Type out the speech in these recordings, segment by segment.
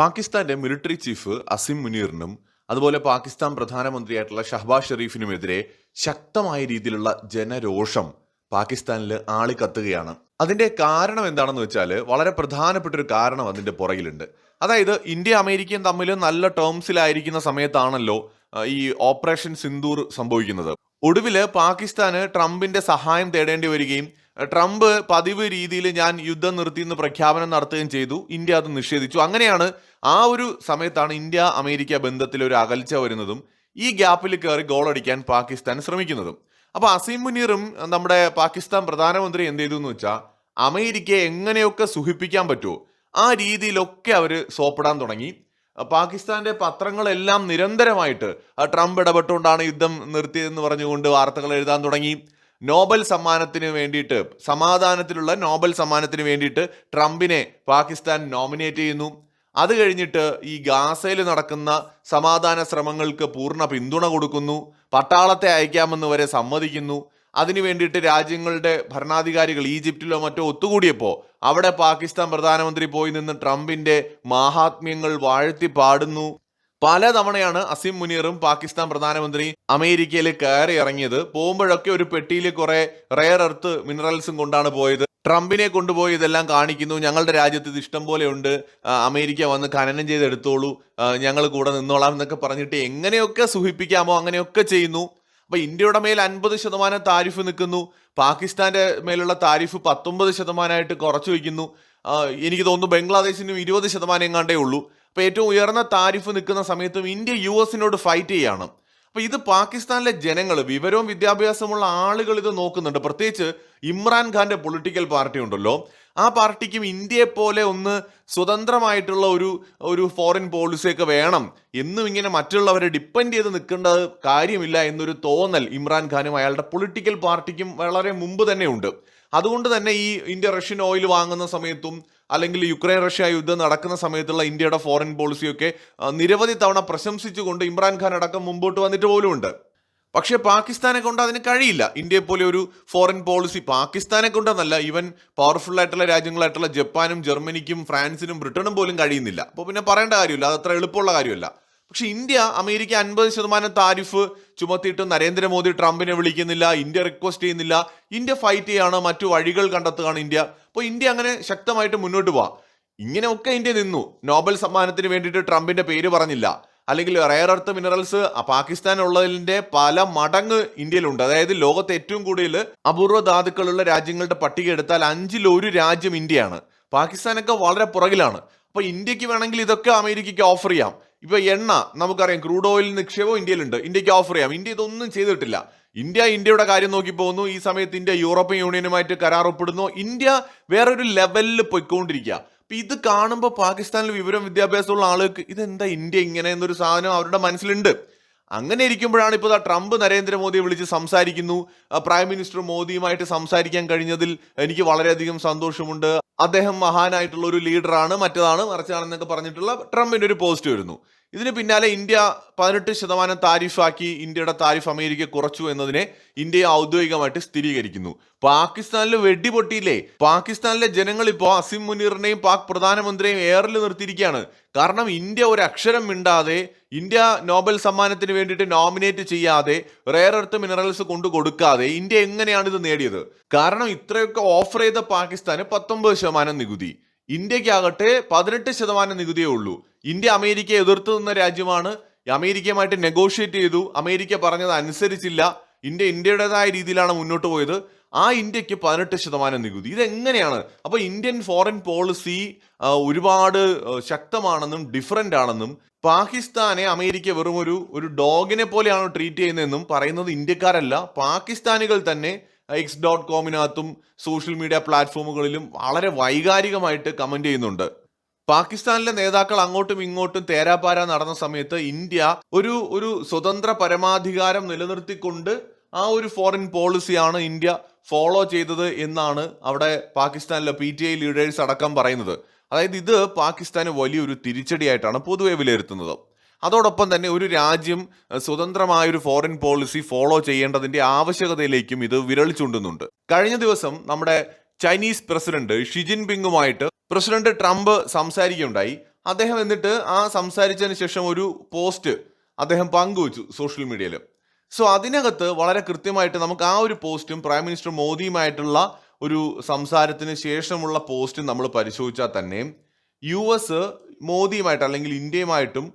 പാകിസ്ഥാന്റെ military chief Asim മുനീറിനും അതുപോലെ പാകിസ്ഥാൻ പ്രധാനമന്ത്രിയായിട്ടുള്ള ഷഹബാസ് ഷെറീഫിനുമെതിരെ ശക്തമായ രീതിയിലുള്ള ജനരോഷം പാകിസ്ഥാനിൽ ആളിക്കത്തുകയാണ്. അതിന്റെ കാരണം എന്താണെന്ന് വെച്ചാൽ വളരെ പ്രധാനപ്പെട്ട ഒരു കാരണം അതിന്റെ പുറകിലുണ്ട്. അതായത് ഇന്ത്യ അമേരിക്കയും തമ്മിൽ നല്ല ടേംസിലായിരിക്കുന്ന സമയത്താണല്ലോ ഈ ഓപ്പറേഷൻ സിന്ദൂർ സംഭവിക്കുന്നത്. ഒടുവിൽ പാകിസ്ഥാന് ട്രംപിന്റെ സഹായം തേടേണ്ടി വരികയും ട്രംപ് പതിവ് രീതിയിൽ ഞാൻ യുദ്ധം നിർത്തി എന്ന് പ്രഖ്യാപനം നടത്തുകയും ചെയ്തു. ഇന്ത്യ അത് നിഷേധിച്ചു. അങ്ങനെയാണ് ആ ഒരു സമയത്താണ് ഇന്ത്യ അമേരിക്ക ബന്ധത്തിൽ ഒരു അകൽച്ച വരുന്നതും ഈ ഗ്യാപ്പിൽ കയറി ഗോളടിക്കാൻ പാകിസ്ഥാൻ ശ്രമിക്കുന്നതും. അപ്പൊ അസീം മുനീറും നമ്മുടെ പാകിസ്ഥാൻ പ്രധാനമന്ത്രി എന്ത് ചെയ്തു എന്ന് വെച്ചാൽ അമേരിക്കയെ എങ്ങനെയൊക്കെ സുഹിപ്പിക്കാൻ പറ്റുമോ ആ രീതിയിലൊക്കെ അവർ സോപ്പിടാൻ തുടങ്ങി. പാകിസ്ഥാന്റെ പത്രങ്ങളെല്ലാം നിരന്തരമായിട്ട് ട്രംപ് ഇടപെട്ടുകൊണ്ടാണ് യുദ്ധം നിർത്തിയതെന്ന് പറഞ്ഞുകൊണ്ട് വാർത്തകൾ എഴുതാൻ തുടങ്ങി. നോബൽ സമ്മാനത്തിന് വേണ്ടിയിട്ട് സമാധാനത്തിലുള്ള നോബൽ സമ്മാനത്തിന് വേണ്ടിയിട്ട് ട്രംപിനെ പാകിസ്ഥാൻ നോമിനേറ്റ് ചെയ്യുന്നു. അത് കഴിഞ്ഞിട്ട് ഈ ഗാസയിൽ നടക്കുന്ന സമാധാന ശ്രമങ്ങൾക്ക് പൂർണ പിന്തുണ കൊടുക്കുന്നു. പട്ടാളത്തെ അയക്കാമെന്ന് വരെ സമ്മതിക്കുന്നു. അതിനു വേണ്ടിയിട്ട് രാജ്യങ്ങളുടെ ഭരണാധികാരികൾ ഈജിപ്തിലോ മറ്റോ ഒത്തുകൂടിയപ്പോൾ അവിടെ പാകിസ്ഥാൻ പ്രധാനമന്ത്രി പോയി നിന്ന് ട്രംപിന്റെ മാഹാത്മ്യങ്ങൾ വാഴ്ത്തി പാടുന്നു. പലതവണയാണ് അസിം മുനീറും പാകിസ്ഥാൻ പ്രധാനമന്ത്രി അമേരിക്കയിൽ കയറി ഇറങ്ങിയത്. പോകുമ്പോഴൊക്കെ ഒരു പെട്ടിയിൽ കുറെ റെയർ എർത്ത് മിനറൽസും കൊണ്ടാണ് പോയത്. ട്രംപിനെ കൊണ്ടുപോയി ഇതെല്ലാം കാണിക്കുന്നു. ഞങ്ങളുടെ രാജ്യത്ത് ഇത് ഇഷ്ടം പോലെ ഉണ്ട്. അമേരിക്ക വന്ന് ഖനനം ചെയ്തെടുത്തോളൂ. ഞങ്ങൾ കൂടെ നിന്നോളാം എന്നൊക്കെ പറഞ്ഞിട്ട് എങ്ങനെയൊക്കെ സുഹിപ്പിക്കാമോ അങ്ങനെയൊക്കെ ചെയ്യുന്നു. അപ്പൊ ഇന്ത്യയുടെ മേൽ അൻപത് ശതമാനം താരിഫ് നിൽക്കുന്നു. പാകിസ്ഥാന്റെ മേലുള്ള താരിഫ് പത്തൊമ്പത് ശതമാനമായിട്ട് കുറച്ചു വയ്ക്കുന്നു. എനിക്ക് തോന്നുന്നു ബംഗ്ലാദേശിനും ഇരുപത് ശതമാനം എങ്ങാണ്ടേ ഉള്ളൂ. അപ്പൊ ഏറ്റവും ഉയർന്ന താരിഫ് നിൽക്കുന്ന സമയത്തും ഇന്ത്യ യു എസിനോട് ഫൈറ്റ് ചെയ്യാണ്. അപ്പോൾ ഇത് പാകിസ്ഥാനിലെ ജനങ്ങൾ വിവരവും വിദ്യാഭ്യാസമുള്ള ആളുകൾ ഇത് നോക്കുന്നുണ്ട്. പ്രത്യേകിച്ച് ഇമ്രാൻഖാന്റെ പൊളിറ്റിക്കൽ പാർട്ടി ഉണ്ടല്ലോ. ആ പാർട്ടിക്കും ഇന്ത്യയെ പോലെ ഒന്ന് സ്വതന്ത്രമായിട്ടുള്ള ഒരു ഒരു ഫോറിൻ പോളിസിയൊക്കെ വേണം. എന്നും ഇങ്ങനെ മറ്റുള്ളവരെ ഡിപ്പെൻഡ് ചെയ്ത് നിൽക്കേണ്ട കാര്യമില്ല എന്നൊരു തോന്നൽ ഇമ്രാൻഖാനും അയാളുടെ പൊളിറ്റിക്കൽ പാർട്ടിക്കും വളരെ മുമ്പ് തന്നെ ഉണ്ട്. അതുകൊണ്ട് തന്നെ ഈ ഇന്ത്യ റഷ്യൻ ഓയിൽ വാങ്ങുന്ന സമയത്തും അല്ലെങ്കിൽ യുക്രൈൻ റഷ്യ യുദ്ധം നടക്കുന്ന സമയത്തുള്ള ഇന്ത്യയുടെ ഫോറിൻ പോളിസിയൊക്കെ നിരവധി തവണ പ്രശംസിച്ചുകൊണ്ട് ഇമ്രാൻഖാൻ അടക്കം മുമ്പോട്ട് വന്നിട്ട് പോലുമുണ്ട്. പക്ഷേ പാകിസ്ഥാനെ കൊണ്ട് അതിന് കഴിയില്ല. ഇന്ത്യയെ പോലെ ഒരു ഫോറിൻ പോളിസി പാകിസ്ഥാനെ കൊണ്ടെന്നല്ല ഈവൻ പവർഫുൾ ആയിട്ടുള്ള രാജ്യങ്ങളായിട്ടുള്ള ജപ്പാനും ജർമ്മനിക്കും ഫ്രാൻസിനും ബ്രിട്ടനും പോലും കഴിയുന്നില്ല. അപ്പോൾ പിന്നെ പറയേണ്ട കാര്യമില്ല. അത് അത്ര എളുപ്പമുള്ള കാര്യമല്ല. പക്ഷെ ഇന്ത്യ അമേരിക്ക അൻപത് ശതമാനം താരിഫ് ചുമത്തിയിട്ട് നരേന്ദ്രമോദി ട്രംപിനെ വിളിക്കുന്നില്ല ഇന്ത്യ റിക്വസ്റ്റ് ചെയ്യുന്നില്ല. ഇന്ത്യ ഫൈറ്റ് ചെയ്യാണ് മറ്റു വഴികൾ കണ്ടെത്തുകയാണ് ഇന്ത്യ. അപ്പോൾ ഇന്ത്യ അങ്ങനെ ശക്തമായിട്ട് മുന്നോട്ട് പോവാം. ഇങ്ങനെയൊക്കെ ഇന്ത്യ നിന്നു. നോബൽ സമ്മാനത്തിന് വേണ്ടിയിട്ട് ട്രംപിന്റെ പേര് പറഞ്ഞില്ല. അല്ലെങ്കിൽ റയർ എർത്ത് മിനറൽസ് പാകിസ്ഥാൻ ഉള്ളതിന്റെ പല മടങ്ങ് ഇന്ത്യയിലുണ്ട്. അതായത് ലോകത്തെ ഏറ്റവും കൂടുതൽ അപൂർവ ധാതുക്കളുള്ള രാജ്യങ്ങളുടെ പട്ടിക എടുത്താൽ അഞ്ചിൽ ഒരു രാജ്യം ഇന്ത്യയാണ്. പാകിസ്ഥാനൊക്കെ വളരെ പുറകിലാണ്. അപ്പോൾ ഇന്ത്യയ്ക്ക് വേണമെങ്കിൽ ഇതൊക്കെ അമേരിക്കയ്ക്ക് ഓഫർ ചെയ്യാം. ഇപ്പൊ എണ്ണ നമുക്കറിയാം ക്രൂഡ് ഓയിൽ നിക്ഷേപം ഇന്ത്യയിലുണ്ട്. ഇന്ത്യയ്ക്ക് ഓഫർ ചെയ്യാം. ഇന്ത്യ ഇതൊന്നും ചെയ്തിട്ടില്ല. ഇന്ത്യ ഇന്ത്യയുടെ കാര്യം നോക്കി പോകുന്നു. ഈ സമയത്ത് ഇന്ത്യ യൂറോപ്യൻ യൂണിയനുമായിട്ട് കരാർ ഒപ്പിടുന്നു. ഇന്ത്യ വേറൊരു ലെവലിൽ പോയിക്കൊണ്ടിരിക്കുക. അപ്പൊ ഇത് കാണുമ്പോൾ പാകിസ്ഥാനിൽ വിവരം വിദ്യാഭ്യാസമുള്ള ആളുകൾക്ക് ഇതെന്താ ഇന്ത്യ ഇങ്ങനെ എന്നൊരു സാധനം അവരുടെ മനസ്സിലുണ്ട്. അങ്ങനെ ഇരിക്കുമ്പോഴാണ് ഇപ്പോൾ ട്രംപ് നരേന്ദ്രമോദിയെ വിളിച്ച് സംസാരിക്കുന്നു. പ്രൈം മിനിസ്റ്റർ മോദിയുമായിട്ട് സംസാരിക്കാൻ കഴിഞ്ഞതിൽ എനിക്ക് വളരെയധികം സന്തോഷമുണ്ട്. അദ്ദേഹം മഹാനായിട്ടുള്ള ഒരു ലീഡറാണ് മറ്റതാണ് മറിച്ചാണെന്നൊക്കെ പറഞ്ഞിട്ടുള്ള ട്രംപിന്റെ ഒരു പോസ്റ്റ് വരുന്നു. ഇതിന് പിന്നാലെ ഇന്ത്യ പതിനെട്ട് ശതമാനം താരിഫാക്കി ഇന്ത്യയുടെ താരിഫ് അമേരിക്ക കുറച്ചു എന്നതിനെ ഇന്ത്യ ഔദ്യോഗികമായിട്ട് സ്ഥിരീകരിക്കുന്നു. പാകിസ്ഥാനിൽ വെടിപൊട്ടിയില്ലേ പാകിസ്ഥാനിലെ ജനങ്ങൾ ഇപ്പോൾ അസിം മുനീറിനെയും പാക് പ്രധാനമന്ത്രിയെയും എയറിൽ നിർത്തിയിരിക്കുകയാണ്. കാരണം ഇന്ത്യ ഒരു അക്ഷരം മിണ്ടാതെ ഇന്ത്യ നോബൽ സമ്മാനത്തിന് വേണ്ടിയിട്ട് നോമിനേറ്റ് ചെയ്യാതെ റെയർ എർത്ത് മിനറൽസ് കൊണ്ടു കൊടുക്കാതെ ഇന്ത്യ എങ്ങനെയാണ് ഇത് നേടിയത്? കാരണം ഇത്രയൊക്കെ ഓഫർ ചെയ്ത പാകിസ്ഥാന് പത്തൊമ്പത് ശതമാനം നികുതി. ഇന്ത്യക്കാകട്ടെ പതിനെട്ട് ശതമാനം നികുതിയേ ഉള്ളൂ. ഇന്ത്യ അമേരിക്കയെ എതിർത്തു നിന്ന രാജ്യമാണ്. അമേരിക്കയുമായിട്ട് നെഗോഷിയേറ്റ് ചെയ്തു. അമേരിക്ക പറഞ്ഞത് അനുസരിച്ചില്ല. ഇന്ത്യ ഇന്ത്യയുടേതായ രീതിയിലാണ് മുന്നോട്ട് പോയത്. ആ ഇന്ത്യയ്ക്ക് പതിനെട്ട് ശതമാനം നികുതി. ഇതെങ്ങനെയാണ്? അപ്പോൾ ഇന്ത്യൻ ഫോറിൻ പോളിസി ഒരുപാട് ശക്തമാണെന്നും ഡിഫറന്റ് ആണെന്നും പാകിസ്ഥാനെ അമേരിക്ക വെറും ഒരു ഒരു ഡോഗിനെ പോലെയാണ് ട്രീറ്റ് ചെയ്യുന്നതെന്നും പറയുന്നത് ഇന്ത്യക്കാരല്ല. പാകിസ്ഥാനികൾ തന്നെ എക്സ് ഡോട്ട് കോമിനകത്തും സോഷ്യൽ മീഡിയ പ്ലാറ്റ്ഫോമുകളിലും വളരെ വൈകാരികമായിട്ട് കമന്റ് ചെയ്യുന്നുണ്ട്. പാകിസ്ഥാനിലെ നേതാക്കൾ അങ്ങോട്ടും ഇങ്ങോട്ടും തേരാപാര നടന്ന സമയത്ത് ഇന്ത്യ ഒരു ഒരു സ്വതന്ത്ര പരമാധികാരം നിലനിർത്തിക്കൊണ്ട് ആ ഒരു ഫോറിൻ പോളിസിയാണ് ഇന്ത്യ ഫോളോ ചെയ്തത് എന്നാണ് അവിടെ പാകിസ്ഥാനിലെ പി ടി ഐ ലീഡേഴ്സ് അടക്കം പറയുന്നത്. അതായത് ഇത് പാകിസ്ഥാന് വലിയൊരു തിരിച്ചടിയായിട്ടാണ് പൊതുവെ വിലയിരുത്തുന്നത്. അതോടൊപ്പം തന്നെ ഒരു രാജ്യം സ്വതന്ത്രമായൊരു ഫോറിൻ പോളിസി ഫോളോ ചെയ്യേണ്ടതിന്റെ ആവശ്യകതയിലേക്കും ഇത് വിരൽ ചൂണ്ടുന്നുണ്ട്. കഴിഞ്ഞ ദിവസം നമ്മുടെ ചൈനീസ് പ്രസിഡന്റ് ഷി ജിൻപിങ്ങുമായിട്ട് പ്രസിഡന്റ് ട്രംപ് സംസാരിക്കുകയുണ്ടായി. അദ്ദേഹം എന്നിട്ട് ആ സംസാരിച്ചതിന് ശേഷം ഒരു പോസ്റ്റ് അദ്ദേഹം പങ്കുവച്ചു സോഷ്യൽ മീഡിയയിൽ സോ അതിനകത്ത് വളരെ കൃത്യമായിട്ട് നമുക്ക് ആ ഒരു പോസ്റ്റും പ്രൈം മിനിസ്റ്റർ മോദിയുമായിട്ടുള്ള ഒരു സംസാരത്തിന് ശേഷമുള്ള പോസ്റ്റും നമ്മൾ പരിശോധിച്ചാൽ തന്നെ യു എസ് മോദിയുമായിട്ട് അല്ലെങ്കിൽ ഇന്ത്യയുമായിട്ടും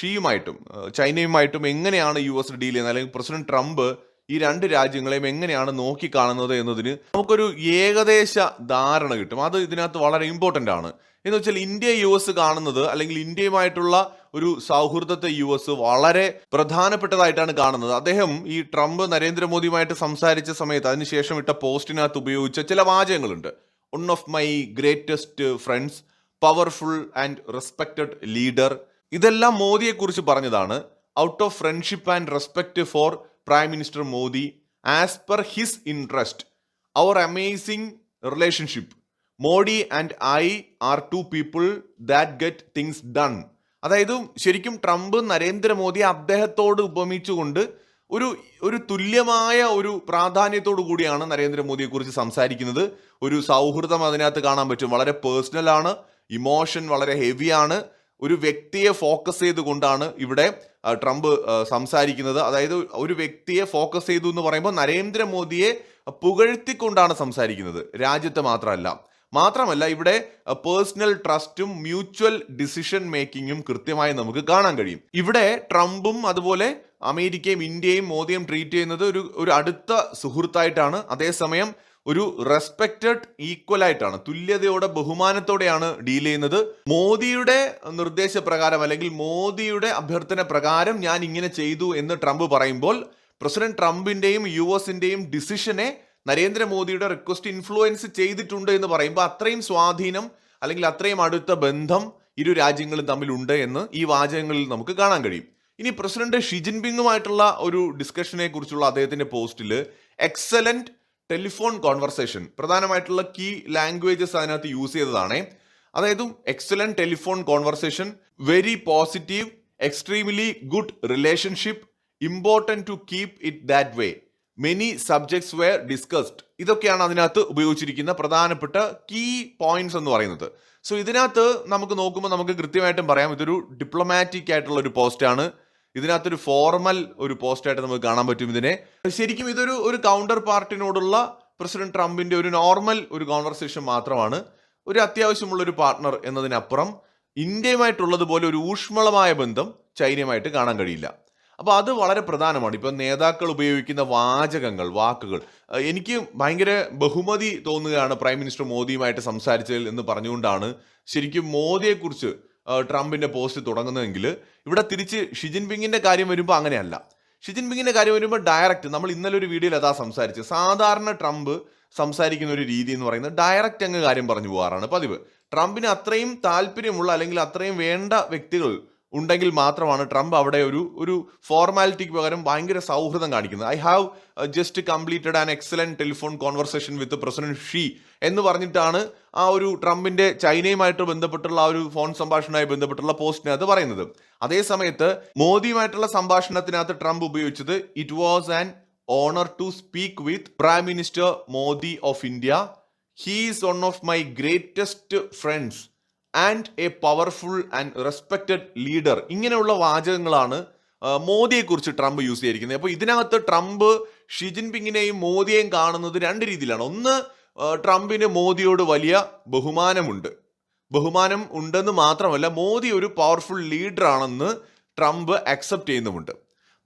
ഷിയുമായിട്ടും ചൈനയുമായിട്ടും എങ്ങനെയാണ് യു എസ് ഡീൽ ചെയ്യുന്നത്? അല്ലെങ്കിൽ പ്രസിഡന്റ് ട്രംപ് ഈ രണ്ട് രാജ്യങ്ങളെയും എങ്ങനെയാണ് നോക്കിക്കാണുന്നത് എന്നതിന് നമുക്കൊരു ഏകദേശ ധാരണ കിട്ടും. അത് ഇതിനകത്ത് വളരെ ഇമ്പോർട്ടന്റ് ആണ്. എന്ന് വെച്ചാൽ ഇന്ത്യ യു എസ് കാണുന്നത് അല്ലെങ്കിൽ ഇന്ത്യയുമായിട്ടുള്ള ഒരു സൗഹൃദത്തെ യു എസ് വളരെ പ്രധാനപ്പെട്ടതായിട്ടാണ് കാണുന്നത്. അദ്ദേഹം ഈ ട്രംപ് നരേന്ദ്രമോദിയുമായിട്ട് സംസാരിച്ച സമയത്ത് അതിനുശേഷം ഇട്ട പോസ്റ്റിനകത്ത് ഉപയോഗിച്ച ചില വാചകങ്ങളുണ്ട്. One of my greatest friends powerful and respected leader ഇതെല്ലാം മോദിയെക്കുറിച്ച് പറഞ്ഞതാണ്. Out of friendship and respect for prime minister Modi as per his interest our amazing relationship Modi and I are two people that get things done അതായത് ശരിക്കും Trump Narendra Modi അദ്ദേഹത്തോട് ഉപമിച്ചുകൊണ്ട് ഒരു ഒരു തുല്യമായ ഒരു പ്രാധാന്യത്തോടു കൂടിയാണ് നരേന്ദ്രമോദിയെ കുറിച്ച് സംസാരിക്കുന്നത്. ഒരു സൗഹൃദം അതിനകത്ത് കാണാൻ പറ്റും. വളരെ പേഴ്സണൽ ആണ്. ഇമോഷൻ വളരെ ഹെവിയാണ് ഒരു വ്യക്തിയെ ഫോക്കസ് ചെയ്തുകൊണ്ടാണ് ഇവിടെ ട്രംപ് സംസാരിക്കുന്നത്. അതായത് ഒരു വ്യക്തിയെ ഫോക്കസ് ചെയ്തു എന്ന് പറയുമ്പോൾ നരേന്ദ്രമോദിയെ പുകഴ്ത്തിക്കൊണ്ടാണ് സംസാരിക്കുന്നത്. രാജ്യത്തെ മാത്രമല്ല. മാത്രമല്ല ഇവിടെ പേഴ്സണൽ ട്രസ്റ്റും മ്യൂച്വൽ ഡിസിഷൻ മേക്കിങ്ങും കൃത്യമായി നമുക്ക് കാണാൻ കഴിയും. ഇവിടെ ട്രംപും അതുപോലെ അമേരിക്കയും ഇന്ത്യയും മോദിയും ട്രീറ്റ് ചെയ്യുന്നത് ഒരു ഒരു അടുത്ത സുഹൃത്തായിട്ടാണ്. അതേസമയം ഒരു റെസ്പെക്റ്റഡ് ഈക്വൽ ആയിട്ടാണ് തുല്യതയോടെ ബഹുമാനത്തോടെയാണ് ഡീൽ ചെയ്യുന്നത്. മോദിയുടെ നിർദ്ദേശപ്രകാരം അല്ലെങ്കിൽ മോദിയുടെ അഭ്യർത്ഥന പ്രകാരം ഞാൻ ഇങ്ങനെ ചെയ്തു എന്ന് ട്രംപ് പറയുമ്പോൾ പ്രസിഡന്റ് ട്രംപിന്റെയും യു എസിന്റെയും ഡിസിഷനെ നരേന്ദ്രമോദിയുടെ റിക്വസ്റ്റ് ഇൻഫ്ലുവൻസ് ചെയ്തിട്ടുണ്ട് എന്ന് പറയുമ്പോൾ അത്രയും സ്വാധീനം അല്ലെങ്കിൽ അത്രയും അടുത്ത ബന്ധം ഇരു രാജ്യങ്ങളും തമ്മിലുണ്ട് എന്ന് ഈ വാചകങ്ങളിൽ നമുക്ക് കാണാൻ കഴിയും. ഇനി പ്രസിഡന്റ് ഷി ജിൻപിങ്ങുമായിട്ടുള്ള ഒരു ഡിസ്കഷനെ കുറിച്ചുള്ള അദ്ദേഹത്തിന്റെ പോസ്റ്റിൽ എക്സലന്റ് ടെലിഫോൺ കോൺവെർസേഷൻ പ്രധാനമായിട്ടുള്ള കീ ലാംഗ്വേജസ് അതിനകത്ത് യൂസ് ചെയ്തതാണ്. അതായത് excellent telephone conversation very positive extremely good relationship important to keep it that way many subjects were discussed ഇതൊക്കെയാണ് അതിനകത്ത് ഉപയോഗിച്ചിരിക്കുന്ന പ്രധാനപ്പെട്ട കീ പോയിന്റ്സ് എന്ന് പറയുന്നത്. സോ ഇതിനകത്ത് നമുക്ക് നോക്കുമ്പോൾ നമുക്ക് കൃത്യമായിട്ടും പറയാം. ഇതൊരു ഡിപ്ലോമാറ്റിക് ആയിട്ടുള്ള ഒരു പോസ്റ്റാണ് ഇതിനകത്തൊരു ഫോർമൽ ഒരു പോസ്റ്റായിട്ട് നമുക്ക് കാണാൻ പറ്റും ഇതിനെ. ശരിക്കും ഇതൊരു ഒരു കൗണ്ടർ പാർട്ടിനോടുള്ള പ്രസിഡന്റ് ട്രംപിന്റെ ഒരു നോർമൽ ഒരു കോൺവെർസേഷൻ മാത്രമാണ്. ഒരു അത്യാവശ്യമുള്ള ഒരു പാർട്ണർ എന്നതിനപ്പുറം ഇന്ത്യയുമായിട്ടുള്ളതുപോലെ ഒരു ഊഷ്മളമായ ബന്ധം ചൈനയുമായിട്ട് കാണാൻ കഴിയില്ല. അപ്പോൾ അത് വളരെ പ്രധാനമാണ്. ഇപ്പം നേതാക്കൾ ഉപയോഗിക്കുന്ന വാചകങ്ങൾ വാക്കുകൾ. എനിക്ക് ഭയങ്കര ബഹുമതി തോന്നുകയാണ് പ്രൈം മിനിസ്റ്റർ മോദിയുമായിട്ട് സംസാരിച്ചതിൽ എന്ന് പറഞ്ഞുകൊണ്ടാണ് ശരിക്കും മോദിയെക്കുറിച്ച് ട്രംപിന്റെ പോസ്റ്റ് തുടങ്ങുന്നതെങ്കിൽ ഇവിടെ തിരിച്ച് ഷിജിൻ പിങ്ങിന്റെ കാര്യം വരുമ്പോൾ അങ്ങനെയല്ല. ഷിജിൻ പിങ്ങിന്റെ കാര്യം വരുമ്പോൾ ഡയറക്റ്റ് നമ്മൾ ഇന്നലെ ഒരു വീഡിയോയിൽ അതാ സംസാരിച്ച്. സാധാരണ ട്രംപ് സംസാരിക്കുന്ന ഒരു രീതി എന്ന് പറയുന്നത് ഡയറക്റ്റ് അങ്ങ് കാര്യം പറഞ്ഞു പോകാറാണ് പതിവ്. ട്രംപിന് അത്രയും താല്പര്യമുള്ള അല്ലെങ്കിൽ അത്രയും വേണ്ട വ്യക്തികൾ ഉണ്ടെങ്കിൽ മാത്രമാണ് ട്രംപ് അവിടെ ഒരു ഒരു ഫോർമാലിറ്റിക്ക് പകരം ഭയങ്കര സൗഹൃദം കാണിക്കുന്നത്. I have just completed an excellent telephone conversation with president Xi എന്ന് പറഞ്ഞിട്ടാണ് ആ ഒരു ട്രംപിന്റെ ചൈനയുമായിട്ട് ബന്ധപ്പെട്ടുള്ള ആ ഒരു ഫോൺ സംഭാഷണവുമായി ബന്ധപ്പെട്ടുള്ള പോസ്റ്റിനകത്ത് പറയുന്നത്. അതേ സമയത്ത് മോദിയുമായിട്ടുള്ള സംഭാഷണത്തിനകത്ത് ട്രംപ് ഉപയോഗിച്ചത് it was an honour to speak with prime minister Modi of India he is one of my greatest friends and a powerful and respected leader ഇങ്ങനെയുള്ള വാചകങ്ങളാണ് മോദിയെക്കുറിച്ച് ട്രംപ് യൂസ് ചെയ്തിരിക്കുന്നത്. അപ്പോൾ ഇതിനകത്ത് ട്രംപ് ഷി ജിൻപിങ്ങിനെയും മോദിയെയും കാണുന്നത് രണ്ട് രീതിയിലാണ്. ഒന്ന് ട്രംപിന് മോദിയോട് വലിയ ബഹുമാനമുണ്ട്. ബഹുമാനം ഉണ്ടെന്ന് മാത്രമല്ല മോദി ഒരു പവർഫുൾ ലീഡറാണെന്ന് ട്രംപ് അക്സെപ്റ്റ് ചെയ്യുന്നുമുണ്ട്.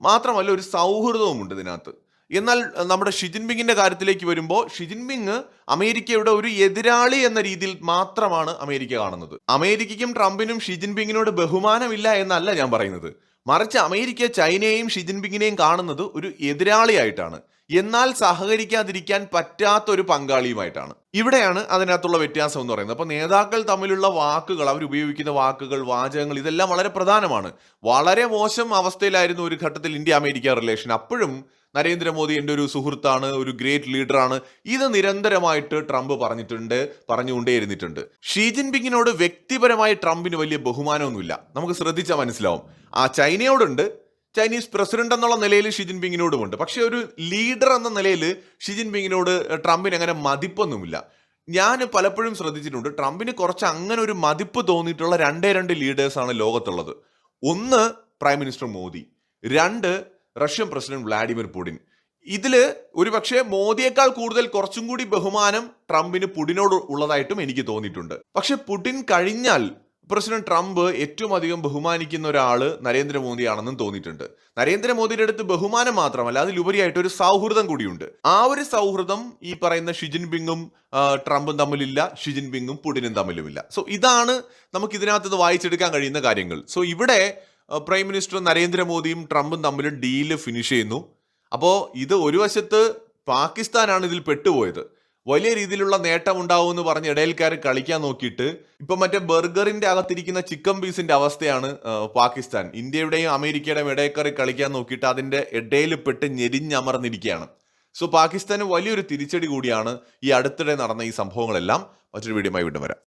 മാത്രമല്ല ഒരു സൗഹൃദവുമുണ്ട് ഇതിനകത്ത്. എന്നാൽ നമ്മുടെ ഷിജിൻപിങ്ങിന്റെ കാര്യത്തിലേക്ക് വരുമ്പോൾ ഷിജിൻപിങ് അമേരിക്കയുടെ ഒരു എതിരാളി എന്ന രീതിയിൽ മാത്രമാണ് അമേരിക്ക കാണുന്നത്. അമേരിക്കയ്ക്കും ട്രംപിനും ഷിജിൻപിങ്ങിനോട് ബഹുമാനമില്ല എന്നല്ല ഞാൻ പറയുന്നത്. മറിച്ച് അമേരിക്ക ചൈനയെയും ഷിജിൻപിങ്ങിനെയും കാണുന്നത് ഒരു എതിരാളിയായിട്ടാണ്. എന്നാൽ സഹകരിക്കാതിരിക്കാൻ പറ്റാത്ത ഒരു പങ്കാളിയുമായിട്ടാണ്. ഇവിടെയാണ് അതിനകത്തുള്ള വ്യത്യാസം എന്ന് പറയുന്നത്. അപ്പോൾ നേതാക്കൾ തമ്മിലുള്ള വാക്കുകൾ അവർ ഉപയോഗിക്കുന്ന വാക്കുകൾ വാചകങ്ങൾ ഇതെല്ലാം വളരെ പ്രധാനമാണ്. വളരെ മോശം അവസ്ഥയിലായിരുന്നു ഒരു ഘട്ടത്തിൽ ഇന്ത്യ അമേരിക്ക റിലേഷൻ അപ്പോഴും നരേന്ദ്രമോദി എന്റെ ഒരു സുഹൃത്താണ് ഒരു ഗ്രേറ്റ് ലീഡറാണ് ഇത് നിരന്തരമായിട്ട് ട്രംപ് പറഞ്ഞിട്ടുണ്ട് പറഞ്ഞുകൊണ്ടേയിരുന്നിട്ടുണ്ട്. ഷീ ജിൻപിങ്ങിനോട് വ്യക്തിപരമായി ട്രംപിന് വലിയ ബഹുമാനമൊന്നുമില്ല. നമുക്ക് ശ്രദ്ധിച്ചാൽ മനസ്സിലാവും. ആ ചൈനയോടുണ്ട്. ചൈനീസ് പ്രസിഡന്റ് എന്നുള്ള നിലയിൽ ഷി ജിൻപിങ്ങിനോടുമുണ്ട്. പക്ഷേ ഒരു ലീഡർ എന്ന നിലയിൽ ഷി ജിൻപിങ്ങിനോട് ട്രംപിന് അങ്ങനെ മതിപ്പൊന്നുമില്ല. ഞാൻ പലപ്പോഴും ശ്രദ്ധിച്ചിട്ടുണ്ട് ട്രംപിന് കുറച്ച് അങ്ങനെ ഒരു മതിപ്പ് തോന്നിയിട്ടുള്ള രണ്ടേ രണ്ട് ലീഡേഴ്സാണ് ലോകത്തുള്ളത്. ഒന്ന് പ്രൈം മിനിസ്റ്റർ മോദി. രണ്ട് റഷ്യൻ പ്രസിഡന്റ് വ്ളാഡിമിർ പുടിൻ. ഇതിൽ ഒരു പക്ഷേ മോദിയേക്കാൾ കൂടുതൽ കുറച്ചും കൂടി ബഹുമാനം ട്രംപിന് പുടിനോട് ഉള്ളതായിട്ടും എനിക്ക് തോന്നിയിട്ടുണ്ട്. പക്ഷെ പുടിൻ കഴിഞ്ഞാൽ പ്രസിഡന്റ് ട്രംപ് ഏറ്റവും അധികം ബഹുമാനിക്കുന്ന ഒരാൾ നരേന്ദ്രമോദിയാണെന്നും തോന്നിയിട്ടുണ്ട്. നരേന്ദ്രമോദിയുടെ അടുത്ത് ബഹുമാനം മാത്രമല്ല അതിലുപരിയായിട്ട് ഒരു സൗഹൃദം കൂടിയുണ്ട്. ആ ഒരു സൗഹൃദം ഈ പറയുന്ന ഷിജിൻ പിങ്ങും ട്രംപും തമ്മിലില്ല ഷിജിൻ പിങ്ങും പുടിനും തമ്മിലുമില്ല. സോ ഇതാണ് നമുക്ക് ഇതിനകത്ത് വായിച്ചെടുക്കാൻ കഴിയുന്ന കാര്യങ്ങൾ. സോ ഇവിടെ പ്രൈം മിനിസ്റ്റർ നരേന്ദ്രമോദിയും ട്രംപും തമ്മിൽ ഡീൽ ഫിനിഷ് ചെയ്യുന്നു. അപ്പോൾ ഇത് ഒരു വശത്ത് പാകിസ്ഥാനാണ് ഇതിൽ പെട്ടുപോയത്. വലിയ രീതിയിലുള്ള നേട്ടം ഉണ്ടാവും എന്ന് പറഞ്ഞ് ഇടയിൽക്കാർ കളിക്കാൻ നോക്കിയിട്ട് ഇപ്പം മറ്റേ ബർഗറിന്റെ അകത്തിരിക്കുന്ന ചിക്കൻ പീസിന്റെ അവസ്ഥയാണ് പാകിസ്ഥാൻ. ഇന്ത്യയുടെയും അമേരിക്കയുടെയും ഇടയിൽക്കാർ കളിക്കാൻ നോക്കിയിട്ട് അതിന്റെ ഇടയിൽ പെട്ട് ഞെരിഞ്ഞമർന്നിരിക്കുകയാണ്. സോ പാകിസ്ഥാന് വലിയൊരു തിരിച്ചടി കൂടിയാണ് ഈ അടുത്തിടെ നടന്ന ഈ സംഭവങ്ങളെല്ലാം. മറ്റൊരു വീഡിയോമായി വീണ്ടും വരാം.